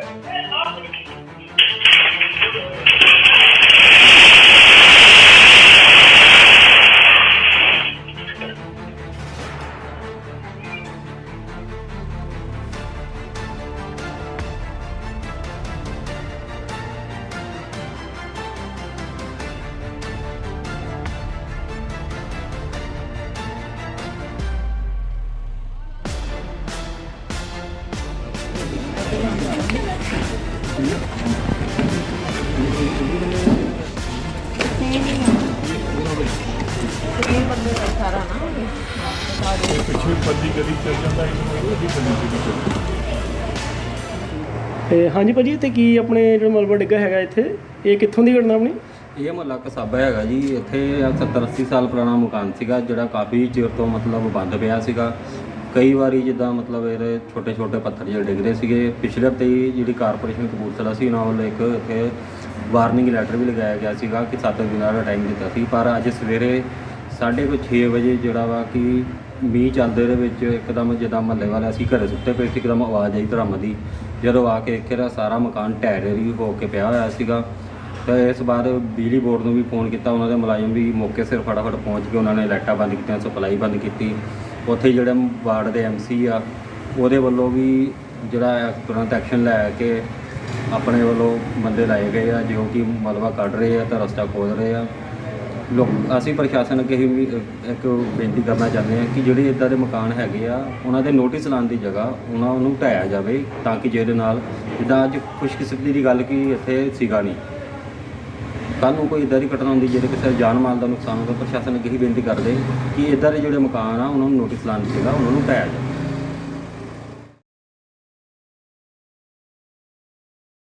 Thank you. ਪਿੱਛੇ ਪੱਲੀ ਕਦੀ ਚੱਲ ਜਾਂਦਾ ਇਹਨੂੰ ਉਹਦੀ ਪੱਲੀ ਕਦੀ ਚੱਲ ਤੇ ਹਾਂਜੀ ਭਾਜੀ ਤੇ ਕੀ ਆਪਣੇ ਜਿਹੜਾ ਮਲਬਾ ਡਿੱਗਾ ਹੈਗਾ ਇੱਥੇ? ਇਹ ਕਿੱਥੋਂ ਦੀ ਘਟਨਾ ਆਪਣੀ ਇਹ ਮੁਹੱਲਾ ਕਸਾਬਾ ਹੈਗਾ ਜੀ। ਇੱਥੇ 70 80 ਸਾਲ ਪੁਰਾਣਾ ਮਕਾਨ ਸੀਗਾ, ਜਿਹੜਾ ਕਾਫੀ ਚਿਰ ਤੋਂ ਮਤਲਬ ਬੰਦ ਪਿਆ ਸੀਗਾ। ਕਈ ਵਾਰੀ ਜਿੱਦਾਂ ਮਤਲਬ ਇਹਦੇ ਛੋਟੇ ਛੋਟੇ ਪੱਥਰ ਜਿਹੜੇ ਡਿੱਗਦੇ ਸੀਗੇ, ਪਿਛਲੇ ਹਫ਼ਤੇ ਹੀ ਜਿਹੜੀ ਕਾਰਪੋਰੇਸ਼ਨ ਕਪੂਰਥਲਾ ਸੀ, ਉਹਨਾਂ ਵੱਲੋਂ ਇੱਕ ਇੱਥੇ ਵਾਰਨਿੰਗ ਲੈਟਰ ਵੀ ਲਗਾਇਆ ਗਿਆ ਸੀਗਾ ਕਿ 7 ਦਿਨਾਂ ਦਾ ਟਾਈਮ ਦਿੱਤਾ ਸੀ, ਪਰ ਅੱਜ ਸਵੇਰੇ 6:30 ਵਜੇ ਜਿਹੜਾ ਵਾ ਕਿ ਮੀਂਹ ਚੱਲਦੇ ਦੇ ਵਿੱਚ ਇੱਕਦਮ ਜਿੱਦਾਂ ਮਹੱਲੇ ਵਾਲੇ ਅਸੀਂ ਘਰੇ ਸੁੱਤੇ ਪਏ ਸੀ, ਇੱਕਦਮ ਆਵਾਜ਼ ਆਈ ਧਰਮ ਦੀ ਜਦੋਂ ਆ ਕੇ ਦੇਖਿਆ ਤਾਂ ਸਾਰਾ ਮਕਾਨ ਢਹਿ ਢੇਰੀ ਹੋ ਕੇ ਪਿਆ ਹੋਇਆ ਸੀਗਾ। ਤਾਂ ਇਸ ਬਾਅਦ ਬਿਜਲੀ ਬੋਰਡ ਨੂੰ ਵੀ ਫੋਨ ਕੀਤਾ, ਉਹਨਾਂ ਦੇ ਮੁਲਾਜ਼ਮ ਵੀ ਮੌਕੇ ਸਿਰ ਫਟਾਫਟ ਪਹੁੰਚ ਕੇ ਉਹਨਾਂ ਨੇ ਲਾਈਟਾਂ ਬੰਦ ਕੀਤੀਆਂ, ਸਪਲਾਈ ਬੰਦ ਕੀਤੀ। ਉੱਥੇ ਜਿਹੜੇ ਵਾਰਡ ਦੇ ਐਮਸੀ ਆ, ਉਹਦੇ ਵੱਲੋਂ ਵੀ ਜਿਹੜਾ ਤੁਰੰਤ ਐਕਸ਼ਨ ਲੈ ਕੇ ਆਪਣੇ ਵੱਲੋਂ ਬੰਦੇ ਲਾਏ ਗਏ ਆ, ਜੋ ਕਿ ਮਲਵਾ ਕੱਢ ਰਹੇ ਆ ਤਾਂ ਰਸਤਾ ਖੋਦ ਰਹੇ ਆ। ਲੋਕ, ਅਸੀਂ ਪ੍ਰਸ਼ਾਸਨ ਅੱਗੇ ਵੀ ਇੱਕ ਬੇਨਤੀ ਕਰਨਾ ਚਾਹੁੰਦੇ ਹਾਂ ਕਿ ਜਿਹੜੇ ਇਦਾਂ ਦੇ ਮਕਾਨ ਹੈਗੇ ਆ, ਉਹਨਾਂ ਦੇ ਨੋਟਿਸ ਲਾਉਣ ਦੀ ਜਗ੍ਹਾ ਉਹਨਾਂ ਨੂੰ ਢਾਇਆ ਜਾਵੇ ਤਾਂ ਕਿ ਜਿਹਦੇ ਨਾਲ ਜਿੱਦਾਂ ਅੱਜ ਖੁਸ਼ਕਿਸਮਤੀ ਦੀ ਗੱਲ ਕਿ ਇੱਥੇ ਸੀਗਾ ਨਹੀਂ। ਕੱਲ੍ਹ ਨੂੰ ਕੋਈ ਇਦਾਂ ਦੀ ਘਟਨਾ ਹੁੰਦੀ ਜਿਹੜੇ ਕਿਸੇ ਜਾਨ ਮਾਲ ਦਾ ਨੁਕਸਾਨ ਹੁੰਦਾ ਪ੍ਰਸ਼ਾਸਨ ਅੱਗੇ ਹੀ ਬੇਨਤੀ ਕਰਦੇ ਕਿ ਇਦਾਂ ਦੇ ਜਿਹੜੇ ਮਕਾਨ ਆ, ਉਹਨਾਂ ਨੂੰ ਨੋਟਿਸ ਲਾਉਣ ਦੀ ਉਹਨਾਂ ਨੂੰ ਢਾਇਆ ਜਾਵੇ।